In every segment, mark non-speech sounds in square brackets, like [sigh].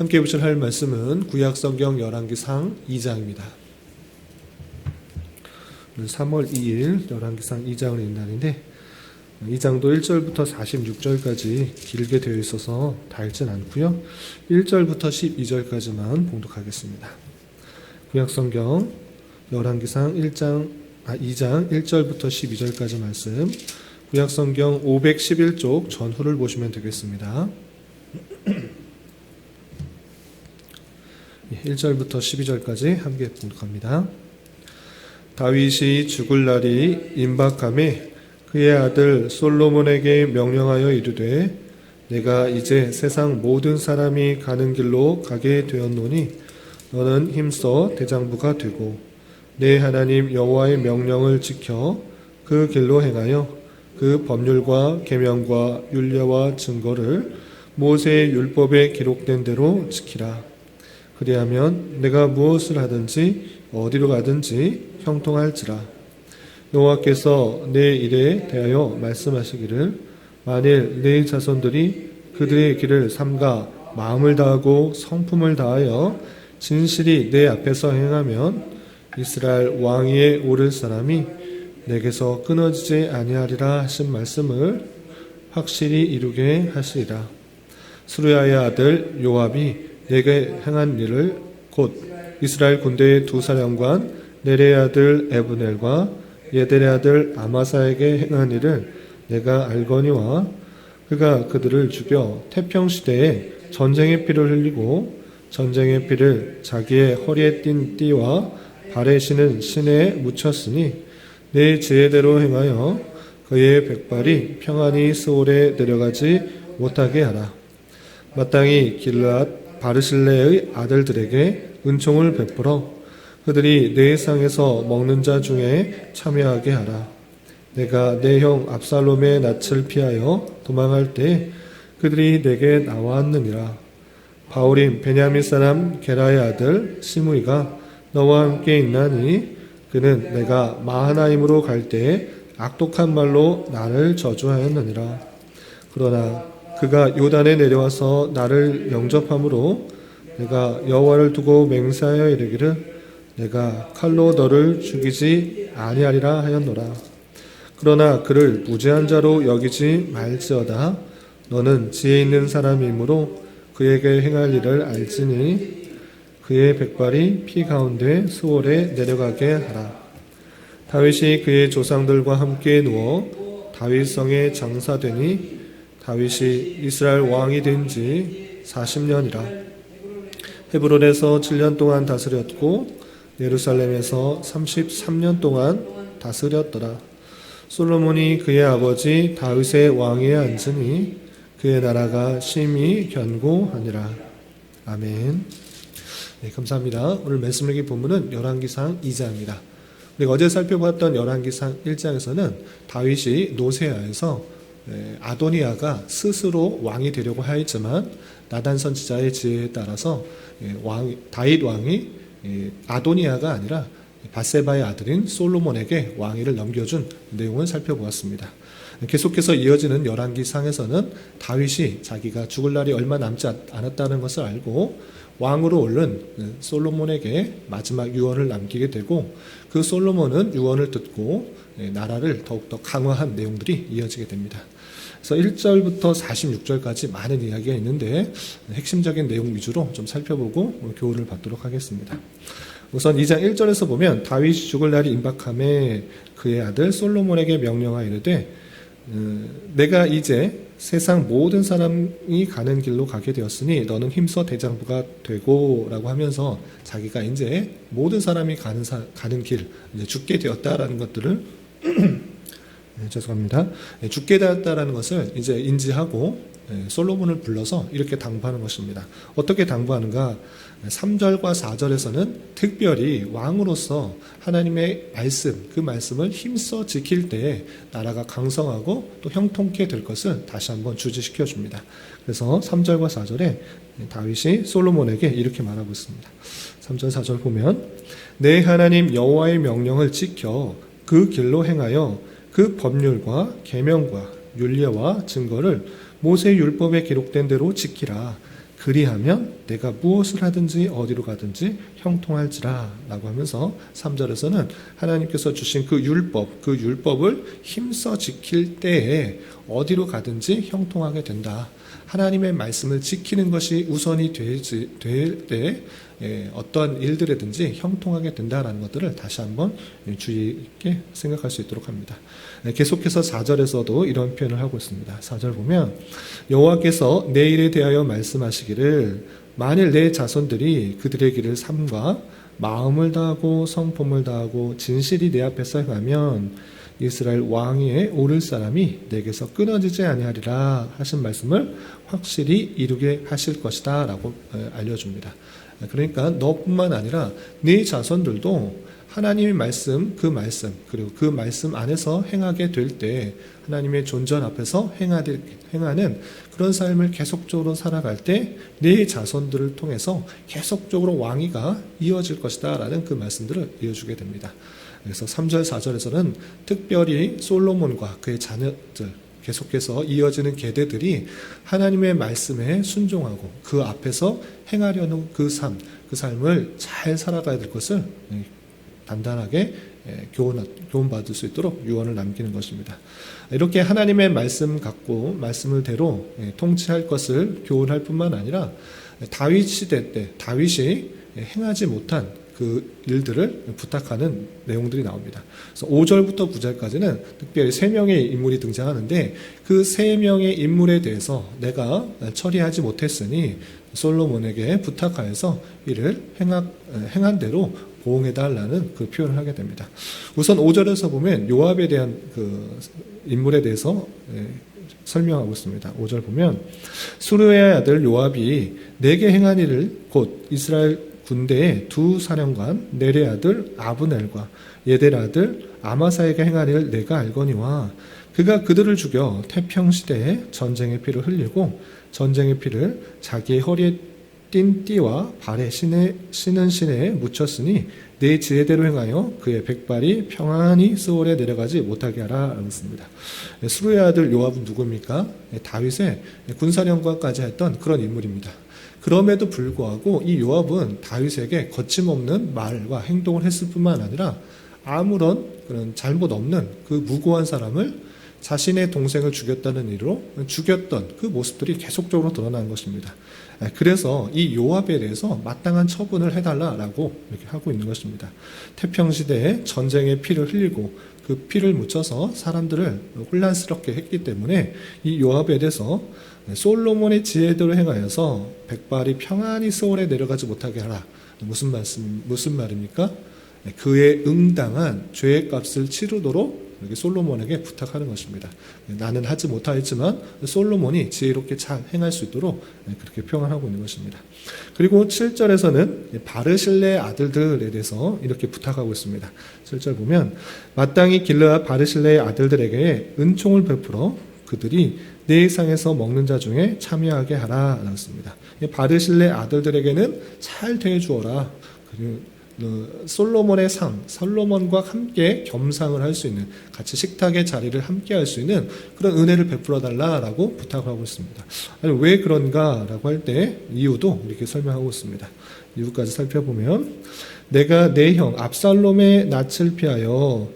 함께 보실 할 말씀은 구약 성경 열왕기상 2장입니다. 3월 2일 열왕기상 2장을 읽는 날인데 2장도 1절부터 46절까지 길게 되어 있어서 다 읽진 않고요. 1절부터 12절까지만 봉독하겠습니다. 구약 성경 열왕기상 1장 아 2장 1절부터 12절까지 말씀 구약 성경 511쪽 전후를 보시면 되겠습니다. [clears throat] 1절부터 12절까지 함께 봉독합니다. 다윗이 죽을 날이 임박함에 그의 아들 솔로몬에게 명령하여 이르되 내가 이제 세상 모든 사람이 가는 길로 가게 되었노니 너는 힘써 대장부가 되고 내 하나님 여호와의 명령을 지켜 그 길로 행하여 그 법률과 계명과 율례와 증거를 모세의 율법에 기록된 대로 지키라. 그리하면 내가 무엇을 하든지 어디로 가든지 형통할지라. 여호와께서 내 일에 대하여 말씀하시기를 만일 내 자손들이 그들의 길을 삼가 마음을 다하고 성품을 다하여 진실이 내 앞에서 행하면 이스라엘 왕위에 오를 사람이 내게서 끊어지지 아니하리라 하신 말씀을 확실히 이루게 하시리라. 수르야의 아들 요압이 내게 행한 일을 곧 이스라엘 군대의 두 사령관 네레의 아들 에브넬과 예델의 아들 아마사에게 행한 일을 내가 알거니와 그가 그들을 죽여 태평 시대에 전쟁의 피를 흘리고 전쟁의 피를 자기의 허리에 띈 띠와 발에 신은 신에 묻혔으니 내 지혜대로 행하여 그의 백발이 평안히 스올에 내려가지 못하게 하라. 마땅히 길앗 바르실레의 아들들에게 은총을 베풀어 그들이 내 상에서 먹는 자 중에 참여하게 하라. 내가 내 형 압살롬의 낯을 피하여 도망할 때 그들이 내게 나왔느니라. 바울임 베냐민 사람 게라의 아들 시므이가 너와 함께 있나니 그는 내가 마하나임으로 갈 때에 악독한 말로 나를 저주하였느니라. 그러나 그가 요단에 내려와서 나를 영접함으로 내가 여호와를 두고 맹세하여 이르기를 내가 칼로 너를 죽이지 아니하리라 하였노라. 그러나 그를 무죄한 자로 여기지 말지어다. 너는 지혜 있는 사람이므로 그에게 행할 일을 알지니 그의 백발이 피 가운데 수월에 내려가게 하라. 다윗이 그의 조상들과 함께 누워 다윗성에 장사되니 다윗이 이스라엘 왕이 된 지 40년이라. 헤브론에서 7년 동안 다스렸고 예루살렘에서 33년 동안 다스렸더라. 솔로몬이 그의 아버지 다윗의 왕위에 앉으니 그의 나라가 심히 견고하니라. 아멘. 네, 감사합니다. 오늘 말씀 읽기 본문은 열왕기상 2장입니다. 우리가 어제 살펴봤던 열왕기상 1장에서는 다윗이 노세아에서 아도니아가 스스로 왕이 되려고 하였지만 나단 선지자의 지혜에 따라서 왕, 다윗 왕이 아도니아가 아니라 바세바의 아들인 솔로몬에게 왕위를 넘겨준 내용을 살펴보았습니다. 계속해서 이어지는 열왕기상에서는 다윗이 자기가 죽을 날이 얼마 남지 않았다는 것을 알고 왕으로 오른 솔로몬에게 마지막 유언을 남기게 되고 그 솔로몬은 유언을 듣고 나라를 더욱더 강화한 내용들이 이어지게 됩니다. 그래서 1절부터 46절까지 많은 이야기가 있는데 핵심적인 내용 위주로 좀 살펴보고 교훈을 받도록 하겠습니다. 우선 2장 1절에서 보면 다윗이 죽을 날이 임박함에 그의 아들 솔로몬에게 명령하여 이르되 어, 내가 이제 세상 모든 사람이 가는 길로 가게 되었으니 너는 힘써 대장부가 되고 라고 하면서 자기가 이제 모든 사람이 가는 사, 가는 길 이제 죽게 되었다라는 것들을 [clears throat] 네, 죄송합니다. 네, 죽게 되었다라는 것을 이제 인지하고 네, 솔로몬을 불러서 이렇게 당부하는 것입니다. 어떻게 당부하는가? 3절과 4절에서는 특별히 왕으로서 하나님의 말씀, 그 말씀을 힘써 지킬 때 나라가 강성하고 또 형통케 될 것을 다시 한번 주지시켜 줍니다. 그래서 3절과 4절에 다윗이 솔로몬에게 이렇게 말하고 있습니다. 3절, 4절 보면 내 하나님 여호와의 명령을 지켜 그 길로 행하여 그 법률과 계명과 윤례와 증거를 모세 율법에 기록된 대로 지키라. 그리하면 내가 무엇을 하든지 어디로 가든지 형통할지라 라고 하면서 3절에서는 하나님께서 주신 그 율법, 그 율법을 힘써 지킬 때에 어디로 가든지 형통하게 된다. 하나님의 말씀을 지키는 것이 우선이 되지, 될 때, 예, 어떠한 일들이든지 형통하게 된다라는 것들을 다시 한번 주의 있게 생각할 수 있도록 합니다. 예, 계속해서 4절에서도 이런 표현을 하고 있습니다. 4절 보면 여호와께서 내 일에 대하여 말씀하시기를 만일 내 자손들이 그들의 길을 삼과 마음을 다하고 성품을 다하고 진실이 내 앞에서 행하면 이스라엘 왕위에 오를 사람이 내게서 끊어지지 아니하리라 하신 말씀을 확실히 이루게 하실 것이다 라고 알려줍니다. 그러니까 너뿐만 아니라 네 자손들도 하나님의 말씀, 그 말씀, 그리고 그 말씀 안에서 행하게 될 때 하나님의 존전 앞에서 행하는 그런 삶을 계속적으로 살아갈 때 네 자손들을 통해서 계속적으로 왕위가 이어질 것이다 라는 그 말씀들을 이어주게 됩니다. 그래서 3절, 4절에서는 특별히 솔로몬과 그의 자녀들, 계속해서 이어지는 계대들이 하나님의 말씀에 순종하고 그 앞에서 행하려는 그 삶, 그 삶을 잘 살아가야 될 것을 단단하게 교훈, 교훈받을 수 있도록 유언을 남기는 것입니다. 이렇게 하나님의 말씀 갖고 말씀을 대로 통치할 것을 교훈할 뿐만 아니라 다윗 시대 때 다윗이 행하지 못한 그 일들을 부탁하는 내용들이 나옵니다. 그래서 5절부터 9절까지는 특별히 세 명의 인물이 등장하는데 그세 명의 인물에 대해서 내가 처리하지 못했으니 솔로몬에게 부탁하여서 이를 행한, 행한 대로 보응해달라는 그 표현을 하게 됩니다. 우선 5절에서 보면 요압에 대한 그 인물에 대해서 예, 설명하고 있습니다. 5절 보면 수르의 아들 요압이 내게 행한 일을 곧 이스라엘 군대의 두 사령관 네레 아들 아브넬과 예델 아들 아마사에게 행한 일을 내가 알거니와 그가 그들을 죽여 태평 시대에 전쟁의 피를 흘리고 전쟁의 피를 자기의 허리에 띈 띠와 발에 신에, 신은 신에 묻혔으니 내 지혜대로 행하여 그의 백발이 평안히 스월에 내려가지 못하게 하라 했습니다. 수루의 아들 요압은 누굽니까? 다윗의 군사령관까지 했던 그런 인물입니다. 그럼에도 불구하고 이 요압은 다윗에게 거침없는 말과 행동을 했을 뿐만 아니라 아무런 그런 잘못 없는 그 무고한 사람을 자신의 동생을 죽였다는 이유로 죽였던 그 모습들이 계속적으로 드러난 것입니다. 그래서 이 요압에 대해서 마땅한 처분을 해달라라고 이렇게 하고 있는 것입니다. 태평시대에 전쟁의 피를 흘리고 그 피를 묻혀서 사람들을 혼란스럽게 했기 때문에 이 요압에 대해서 솔로몬의 지혜대로 행하여서 백발이 평안히 서울에 내려가지 못하게 하라. 무슨 말씀, 무슨 말입니까? 그의 응당한 죄의 값을 치르도록 이렇게 솔로몬에게 부탁하는 것입니다. 나는 하지 못하였지만 솔로몬이 지혜롭게 잘 행할 수 있도록 그렇게 평안하고 있는 것입니다. 그리고 7절에서는 바르실레 아들들에 대해서 이렇게 부탁하고 있습니다. 7절 보면 마땅히 길르아 바르실레의 아들들에게 은총을 베풀어 그들이 내 상에서 먹는 자 중에 참여하게 하라 라습니다 바르실레 아들들에게는 잘 대해 주어라. 그 솔로몬의 상, 솔로몬과 함께 겸상을 할 수 있는 같이 식탁의 자리를 함께 할 수 있는 그런 은혜를 베풀어 달라라고 부탁을 하고 있습니다. 아니, 왜 그런가라고 할 때 이유도 이렇게 설명하고 있습니다. 이유까지 살펴보면 내가 내 형 압살롬의 낯을 피하여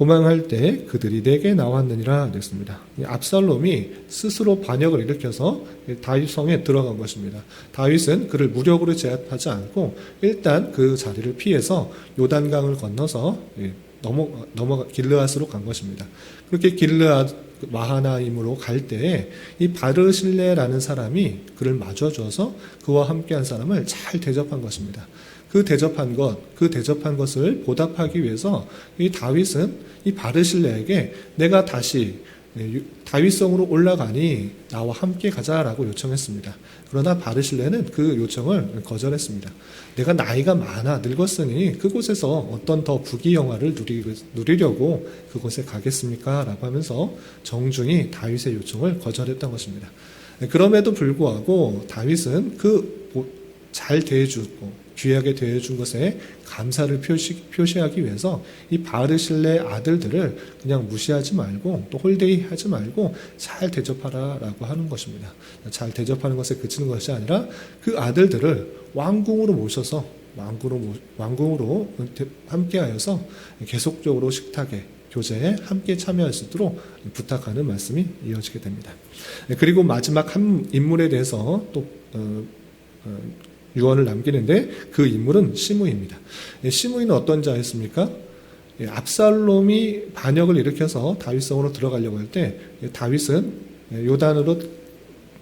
도망할 때 그들이 내게 나왔느니라 그랬습니다. 압살롬이 스스로 반역을 일으켜서 다윗 성에 들어간 것입니다. 다윗은 그를 무력으로 제압하지 않고 일단 그 자리를 피해서 요단강을 건너서 예, 넘어 넘어 길르앗으로 간 것입니다. 그렇게 길르앗 마하나임으로 갈 때에 이 바르실레라는 사람이 그를 맞아줘서 그와 함께한 사람을 잘 대접한 것입니다. 그 대접한 것, 그 대접한 것을 보답하기 위해서 이 다윗은 이 바르실레에게 내가 다시 예, 다윗성으로 올라가니 나와 함께 가자라고 요청했습니다. 그러나 바르실레는 그 요청을 거절했습니다. 내가 나이가 많아 늙었으니 그곳에서 어떤 더 부귀 영화를 누리려고 그곳에 가겠습니까? 라고 하면서 정중히 다윗의 요청을 거절했던 것입니다. 그럼에도 불구하고 다윗은 그 잘 대해주고 귀하게 대해준 것에 감사를 표시, 표시하기 위해서 이 바르실레 아들들을 그냥 무시하지 말고 또 홀데이 하지 말고 잘 대접하라 라고 하는 것입니다. 잘 대접하는 것에 그치는 것이 아니라 그 아들들을 왕궁으로 모셔서 왕궁으로, 모- 왕궁으로 함께하여서 계속적으로 식탁에 교제에 함께 참여할 수 있도록 부탁하는 말씀이 이어지게 됩니다. 네, 그리고 마지막 한 인물에 대해서 또 어, 어, 유언을 남기는데 그 인물은 시므이입니다. 예, 시므이는 어떤 자였습니까? 예, 압살롬이 반역을 일으켜서 다윗 성으로 들어가려고 할 때 다윗은 예, 요단으로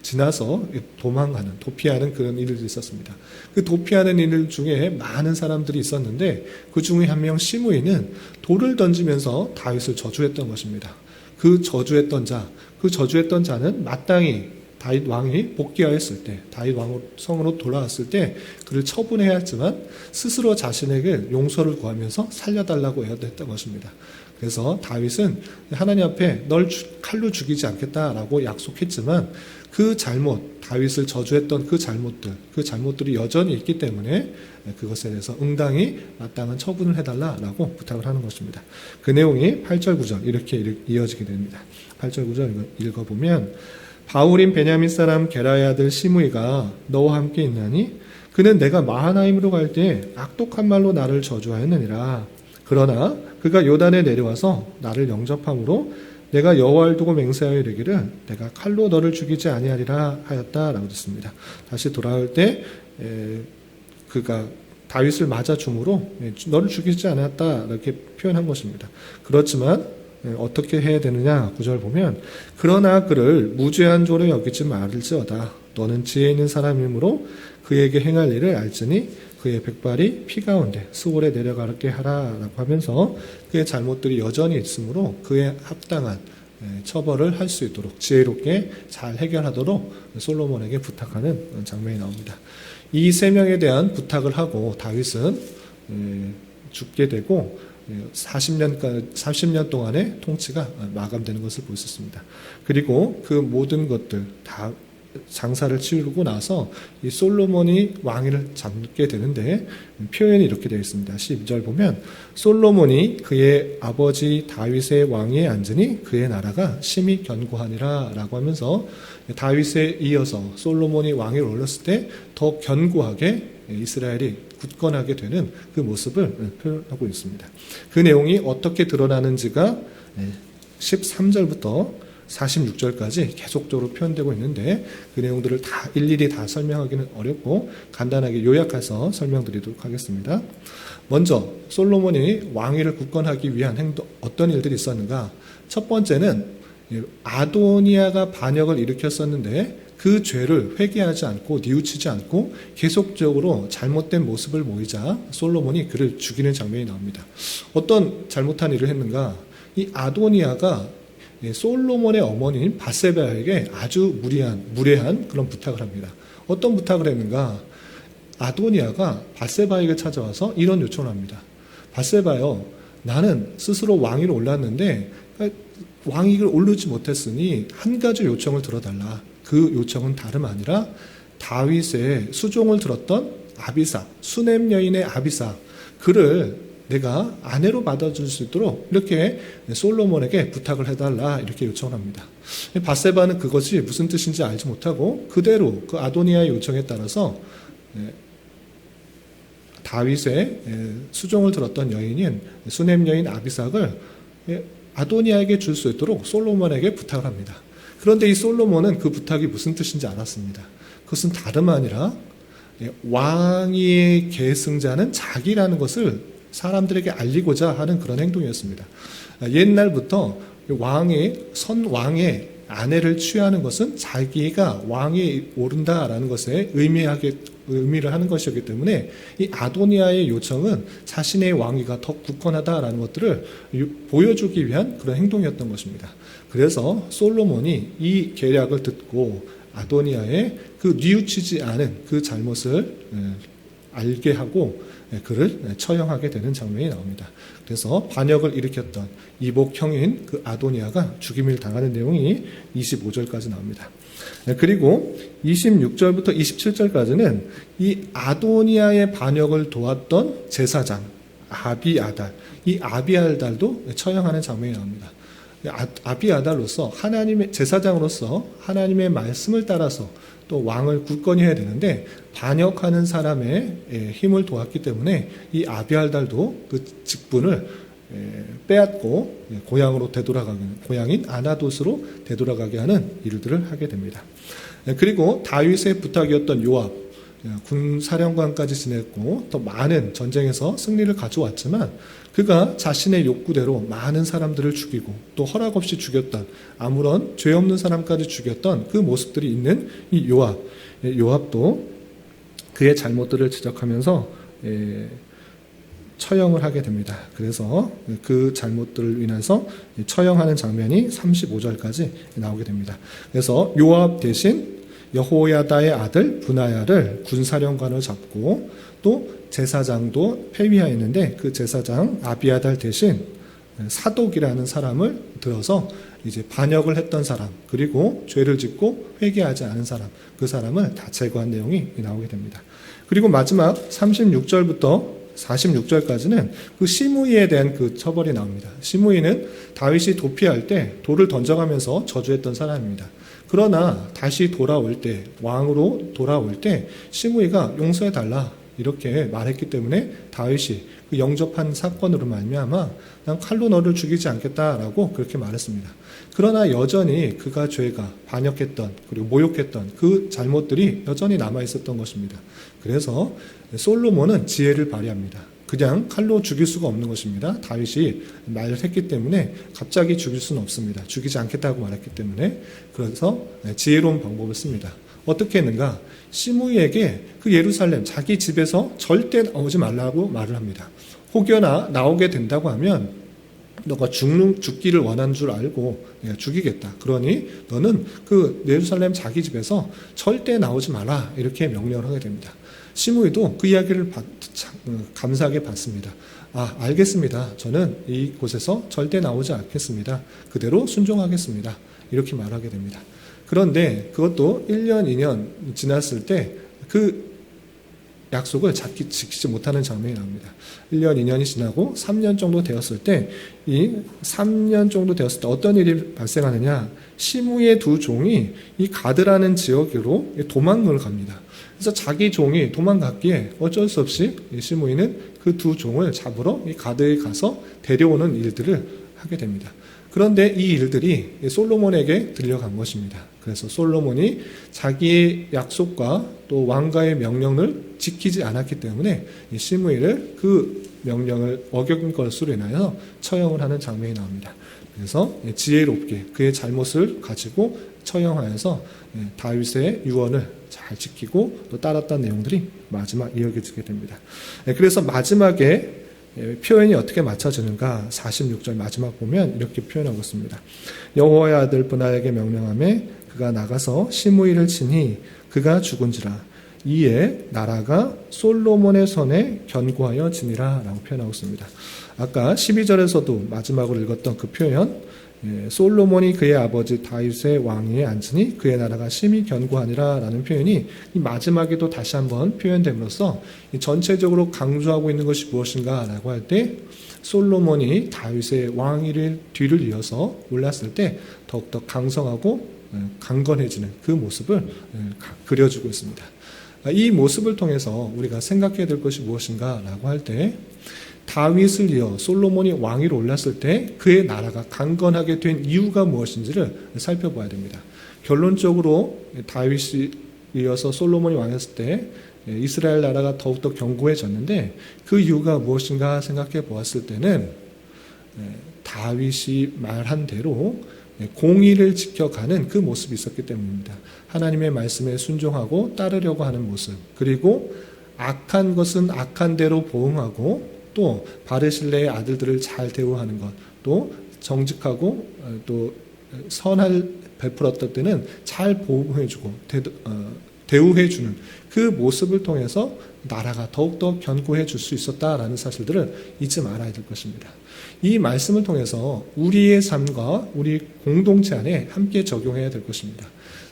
지나서 도망가는 도피하는 그런 일들이 있었습니다. 그 도피하는 일 중에 많은 사람들이 있었는데 그 중에 한 명 시므이는 돌을 던지면서 다윗을 저주했던 것입니다. 그 저주했던 자, 그 저주했던 자는 마땅히 다윗 왕이 복귀하였을 때, 다윗 왕 성으로 돌아왔을 때 그를 처분해야 했지만 스스로 자신에게 용서를 구하면서 살려달라고 애도했던 것입니다. 그래서 다윗은 하나님 앞에 널 주- 칼로 죽이지 않겠다라고 약속했지만 그 잘못, 다윗을 저주했던 그 잘못들, 그 잘못들이 여전히 있기 때문에 그것에 대해서 응당히 마땅한 처분을 해달라라고 부탁을 하는 것입니다. 그 내용이 8절 9절 이렇게 이어지게 됩니다. 8절 9절 읽어보면 바울인 베냐민 사람 게라의 아들 시므이가 너와 함께 있나니 그는 내가 마하나임으로 갈 때 악독한 말로 나를 저주하였느니라. 그러나 그가 요단에 내려와서 나를 영접함으로 내가 여호와를 두고 맹세하여 이르기를 내가 칼로 너를 죽이지 아니하리라 하였다라고 듣습니다. 다시 돌아올 때 에, 그가 다윗을 맞아 줌으로 에, 너를 죽이지 않았다 이렇게 표현한 것입니다. 그렇지만 에, 어떻게 해야 되느냐 구절 보면 그러나 그를 무죄한 조로 여기지 말을지어다 너는 지혜 있는 사람이므로 그에게 행할 일을 알지니 그의 백발이 피 가운데 수월에 내려가게 하라라고 하면서 그의 잘못들이 여전히 있으므로 그에 합당한 예, 처벌을 할 수 있도록 지혜롭게 잘 해결하도록 솔로몬에게 부탁하는 장면이 나옵니다. 이 세 명에 대한 부탁을 하고 다윗은 예, 죽게 되고 40년 30년 동안의 통치가 마감되는 것을 볼 수 있습니다. 그리고 그 모든 것들 다 장사를 치르고 나서 이 솔로몬이 왕위를 잡게 되는데 표현이 이렇게 되어 있습니다. 12절 보면 솔로몬이 그의 아버지 다윗의 왕위에 앉으니 그의 나라가 심히 견고하니라 라고 하면서 다윗에 이어서 솔로몬이 왕위를 올렸을 때 더 견고하게 이스라엘이 굳건하게 되는 그 모습을 표현하고 있습니다. 그 내용이 어떻게 드러나는지가 13절부터 46절까지 계속적으로 표현되고 있는데 그 내용들을 다 일일이 다 설명하기는 어렵고 간단하게 요약해서 설명드리도록 하겠습니다. 먼저 솔로몬이 왕위를 굳건하기 위한 행동 어떤 일들이 있었는가? 첫 번째는 아도니아가 반역을 일으켰었는데 그 죄를 회개하지 않고 뉘우치지 않고 계속적으로 잘못된 모습을 보이자 솔로몬이 그를 죽이는 장면이 나옵니다. 어떤 잘못한 일을 했는가? 이 아도니아가 솔로몬의 어머니인 바세바에게 아주 무리한 무례한 그런 부탁을 합니다. 어떤 부탁을 했는가? 아도니아가 바세바에게 찾아와서 이런 요청을 합니다. 바세바요, 나는 스스로 왕위로 올랐는데 왕위를 오르지 못했으니 한 가지 요청을 들어달라. 그 요청은 다름 아니라 다윗의 수종을 들었던 아비사, 수냄 여인의 아비사, 그를 내가 아내로 받아줄 수 있도록 이렇게 솔로몬에게 부탁을 해달라 이렇게 요청을 합니다. 바세바는 그것이 무슨 뜻인지 알지 못하고 그대로 그 아도니아의 요청에 따라서 다윗의 수종을 들었던 여인인 수냄 여인 아비삭을 아도니아에게 줄 수 있도록 솔로몬에게 부탁을 합니다. 그런데 이 솔로몬은 그 부탁이 무슨 뜻인지 알았습니다. 그것은 다름 아니라 왕의 계승자는 자기라는 것을 사람들에게 알리고자 하는 그런 행동이었습니다. 옛날부터 왕의 선 왕의 아내를 취하는 것은 자기가 왕이 오른다라는 것에 의미하게 의미를 하는 것이었기 때문에 이 아도니아의 요청은 자신의 왕위가 더 굳건하다라는 것들을 보여주기 위한 그런 행동이었던 것입니다. 그래서 솔로몬이 이 계략을 듣고 아도니아의 그 뉘우치지 않은 그 잘못을 알게 하고 예, 그를 처형하게 되는 장면이 나옵니다. 그래서 반역을 일으켰던 이복 형인 그 아도니아가 죽임을 당하는 내용이 25절까지 나옵니다. 네, 그리고 26절부터 27절까지는 이 아도니아의 반역을 도왔던 제사장 아비아달, 이 아비아달도 처형하는 장면이 나옵니다. 아, 아비아달로서 하나님의 제사장으로서 하나님의 말씀을 따라서 또 왕을 굳건히 해야 되는데 반역하는 사람의 예, 힘을 도왔기 때문에 이 아비알달도 그 직분을 예, 빼앗고 예, 고향으로 되돌아가게 고향인 아나돗으로 되돌아가게 하는 일들을 하게 됩니다. 그리고 다윗의 부탁이었던 요압 군 사령관까지 지냈고 더 많은 전쟁에서 승리를 가져왔지만 그가 자신의 욕구대로 많은 사람들을 죽이고 또 허락 없이 죽였던 아무런 죄 없는 사람까지 죽였던 그 모습들이 있는 이 요압 예, 요압도 그의 잘못들을 지적하면서 예, 처형을 하게 됩니다. 그래서 그 잘못들을 인해서 처형하는 장면이 35절까지 나오게 됩니다. 그래서 요압 대신 여호야다의 아들 분하야를 군사령관을 잡고 또 제사장도 폐위하였는데 그 제사장 아비아달 대신 사독이라는 사람을 들어서 이제 반역을 했던 사람 그리고 죄를 짓고 회개하지 않은 사람 그 사람을 다 제거한 내용이 나오게 됩니다. 그리고 마지막 36절부터 46절까지는 그 시므이에 대한 그 처벌이 나옵니다. 시므이는 다윗이 도피할 때 돌을 던져가면서 저주했던 사람입니다. 그러나 다시 돌아올 때 왕으로 돌아올 때 시므이가 용서해 달라 이렇게 말했기 때문에 다윗이 그 영접한 사건으로 말미암아 난 칼로 너를 죽이지 않겠다라고 그렇게 말했습니다. 그러나 여전히 그가 죄가 반역했던 그리고 모욕했던 그 잘못들이 여전히 남아 있었던 것입니다. 그래서 솔로몬은 지혜를 발휘합니다. 그냥 칼로 죽일 수가 없는 것입니다. 다윗이 말을 했기 때문에 갑자기 죽일 수는 없습니다. 죽이지 않겠다고 말했기 때문에 그래서 지혜로운 방법을 씁니다. 어떻게 했는가? 시므이에게 그 예루살렘 자기 집에서 절대 나오지 말라고 말을 합니다. 혹여나 나오게 된다고 하면 너가 죽는 죽기를 원한 줄 알고 내가 죽이겠다. 그러니 너는 그 예루살렘 자기 집에서 절대 나오지 마라 이렇게 명령을 하게 됩니다. 시므이도 그 이야기를 받, 감사하게 받습니다. 아 알겠습니다. 저는 이곳에서 절대 나오지 않겠습니다. 그대로 순종하겠습니다. 이렇게 말하게 됩니다. 그런데 그것도 1년, 2년 지났을 때 그 약속을 잡기, 지키지 못하는 장면이 나옵니다. 1년, 2년이 지나고 3년 정도 되었을 때, 이 3년 정도 되었을 때 어떤 일이 발생하느냐. 시무의 두 종이 이 가드라는 지역으로 도망을 갑니다. 그래서 자기 종이 도망갔기에 어쩔 수 없이 시무이는 그 두 종을 잡으러 이 가드에 가서 데려오는 일들을 하게 됩니다. 그런데 이 일들이 솔로몬에게 들려간 것입니다. 그래서 솔로몬이 자기의 약속과 또 왕가의 명령을 지키지 않았기 때문에 이 시므이를 그 명령을 어긴 것으로 인하여 처형을 하는 장면이 나옵니다. 그래서 지혜롭게 그의 잘못을 가지고 처형하여서 다윗의 유언을 잘 지키고 또 따랐던 내용들이 마지막 이어지게 됩니다. 그래서 마지막에 예, 표현이 어떻게 맞춰지는가 46절 마지막 보면 이렇게 표현하고 있습니다. 여호와의 아들 분하에게 명령함에 그가 나가서 시므이를 치니 그가 죽은지라 이에 나라가 솔로몬의 손에 견고하여 지니라 라고 표현하고 있습니다. 아까 12절에서도 마지막으로 읽었던 그 표현 예, 솔로몬이 그의 아버지 다윗의 왕위에 앉으니 그의 나라가 심히 견고하니라 라는 표현이 마지막에도 다시 한번 표현됨으로써 전체적으로 강조하고 있는 것이 무엇인가 라고 할 때 솔로몬이 다윗의 왕위를 뒤를 이어서 올랐을 때 더욱더 강성하고 예, 강건해지는 그 모습을 예, 그려주고 있습니다. 이 모습을 통해서 우리가 생각해야 될 것이 무엇인가 라고 할 때 다윗을 이어 솔로몬이 왕위로 올랐을 때 그의 나라가 강건하게 된 이유가 무엇인지를 살펴봐야 됩니다. 결론적으로 다윗이 이어서 솔로몬이 왕했을 때 이스라엘 나라가 더욱더 견고해졌는데 그 이유가 무엇인가 생각해 보았을 때는 다윗이 말한 대로 공의를 지켜가는 그 모습이 있었기 때문입니다. 하나님의 말씀에 순종하고 따르려고 하는 모습, 그리고 악한 것은 악한 대로 보응하고 또 바르실레의 아들들을 잘 대우하는 것, 또 정직하고 어, 또 선할 베풀었던 때는 잘 보호해주고 어, 대우해 주는 그 모습을 통해서 나라가 더욱더 견고해 줄 수 있었다라는 사실들을 잊지 말아야 될 것입니다. 이 말씀을 통해서 우리의 삶과 우리 공동체 안에 함께 적용해야 될 것입니다.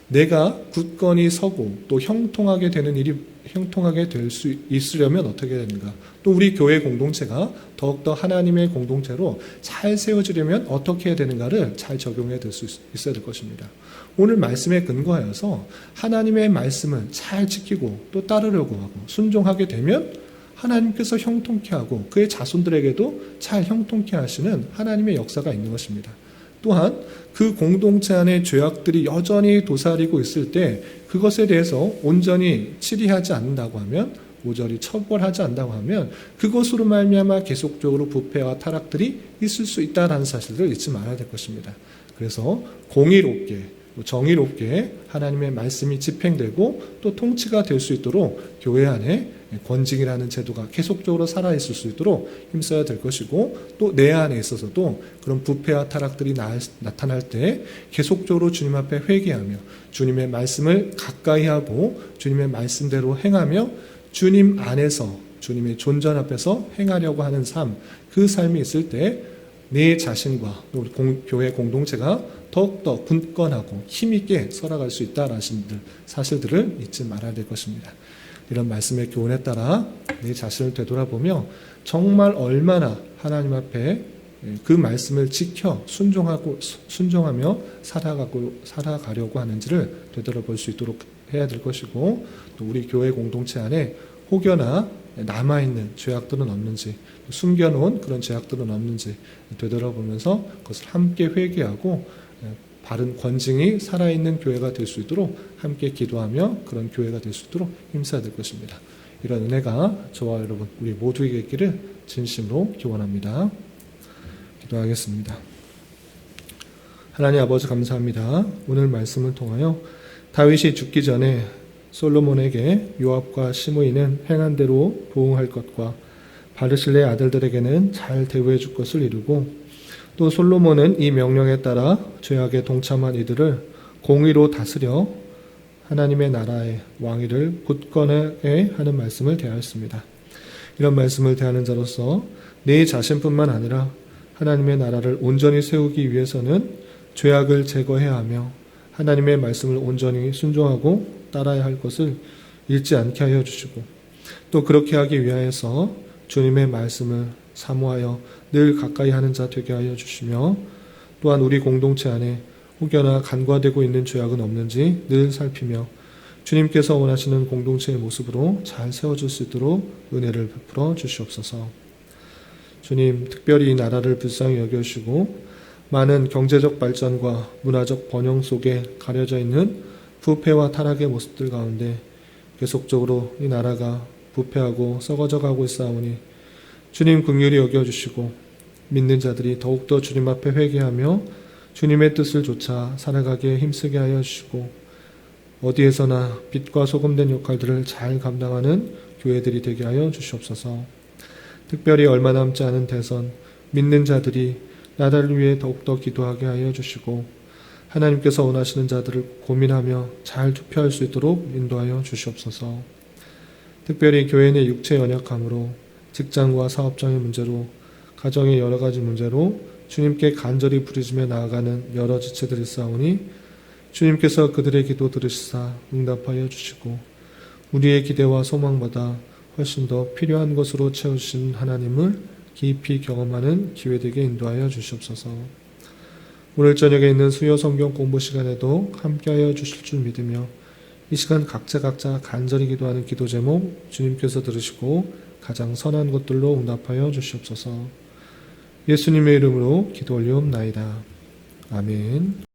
내가 굳건히 서고 또 형통하게 되는 일이 형통하게 될 수 있으려면 어떻게 되는가? 또 우리 교회 공동체가 더욱더 하나님의 공동체로 잘 세워지려면 어떻게 해야 되는가를 잘 적용해야 될 수 있어야 될 것입니다. 오늘 말씀에 근거하여서 하나님의 말씀을 잘 지키고 또 따르려고 하고 순종하게 되면 하나님께서 형통케 하고 그의 자손들에게도 잘 형통케 하시는 하나님의 역사가 있는 것입니다. 또한 그 공동체 안에 죄악들이 여전히 도사리고 있을 때 그것에 대해서 온전히 치리하지 않는다고 하면 모조리 처벌하지 않는다고 하면 그것으로 말미암아 계속적으로 부패와 타락들이 있을 수 있다는 사실을 잊지 말아야 될 것입니다. 그래서 공의롭게 정의롭게 하나님의 말씀이 집행되고 또 통치가 될 수 있도록 교회 안에 권징이라는 제도가 계속적으로 살아있을 수 있도록 힘써야 될 것이고 또 내 안에 있어서도 그런 부패와 타락들이 나, 나타날 때 계속적으로 주님 앞에 회개하며 주님의 말씀을 가까이 하고 주님의 말씀대로 행하며 주님 안에서 주님의 존전 앞에서 행하려고 하는 삶, 그 삶이 있을 때 내 자신과 또 우리 공- 교회 공동체가 더욱더 굳건하고 힘있게 살아갈 수 있다라는 사실들을 잊지 말아야 될 것입니다. 이런 말씀의 교훈에 따라 내 자신을 되돌아보며 정말 얼마나 하나님 앞에 그 말씀을 지켜 순종하고 순종하며 살아가고 살아가려고 하는지를 되돌아볼 수 있도록 해야 될 것이고 또 우리 교회 공동체 안에 혹여나 남아 있는 죄악들은 없는지 숨겨놓은 그런 죄악들은 없는지 되돌아보면서 그것을 함께 회개하고 바른 권징이 살아있는 교회가 될 수 있도록 함께 기도하며 그런 교회가 될 수 있도록 힘써야 될 것입니다. 이런 은혜가 저와 여러분 우리 모두에게 있기를 진심으로 기원합니다. 기도하겠습니다. 하나님 아버지 감사합니다. 오늘 말씀을 통하여 다윗이 죽기 전에 솔로몬에게 요압과 시므이는 행한 대로 보응할 것과 바르실레 아들들에게는 잘 대우해 줄 것을 이루고 또 솔로몬은 이 명령에 따라 죄악에 동참한 이들을 공의로 다스려 하나님의 나라의 왕위를 굳건하게 하는 말씀을 대하였습니다. 이런 말씀을 대하는 자로서 내 자신뿐만 아니라 하나님의 나라를 온전히 세우기 위해서는 죄악을 제거해야 하며 하나님의 말씀을 온전히 순종하고 따라야 할 것을 잃지 않게 하여 주시고 또 그렇게 하기 위하여서 주님의 말씀을 사모하여 늘 가까이 하는 자 되게 하여 주시며 또한 우리 공동체 안에 혹여나 간과되고 있는 죄악은 없는지 늘 살피며 주님께서 원하시는 공동체의 모습으로 잘 세워줄 수 있도록 은혜를 베풀어 주시옵소서. 주님, 특별히 이 나라를 불쌍히 여겨주시고 많은 경제적 발전과 문화적 번영 속에 가려져 있는 부패와 타락의 모습들 가운데 계속적으로 이 나라가 부패하고 썩어져 가고 있사오니 주님 긍휼히 여겨 주시고 믿는 자들이 더욱더 주님 앞에 회개하며 주님의 뜻을 좇아 살아가게 힘쓰게 하여 주시고 어디에서나 빛과 소금된 역할들을 잘 감당하는 교회들이 되게 하여 주시옵소서. 특별히 얼마 남지 않은 대선 믿는 자들이 나라를 위해 더욱더 기도하게 하여 주시고 하나님께서 원하시는 자들을 고민하며 잘 투표할 수 있도록 인도하여 주시옵소서. 특별히 교회 내 육체 연약함으로 직장과 사업장의 문제로 가정의 여러 가지 문제로 주님께 간절히 부르짖며 나아가는 여러 지체들이 싸우니 주님께서 그들의 기도 들으시사 응답하여 주시고 우리의 기대와 소망보다 훨씬 더 필요한 것으로 채우신 하나님을 깊이 경험하는 기회되게 인도하여 주시옵소서. 오늘 저녁에 있는 수요 성경 공부 시간에도 함께하여 주실 줄 믿으며 이 시간 각자 각자 간절히 기도하는 기도 제목 주님께서 들으시고 가장 선한 것들로 응답하여 주시옵소서. 예수님의 이름으로 기도 올리옵나이다. 아멘.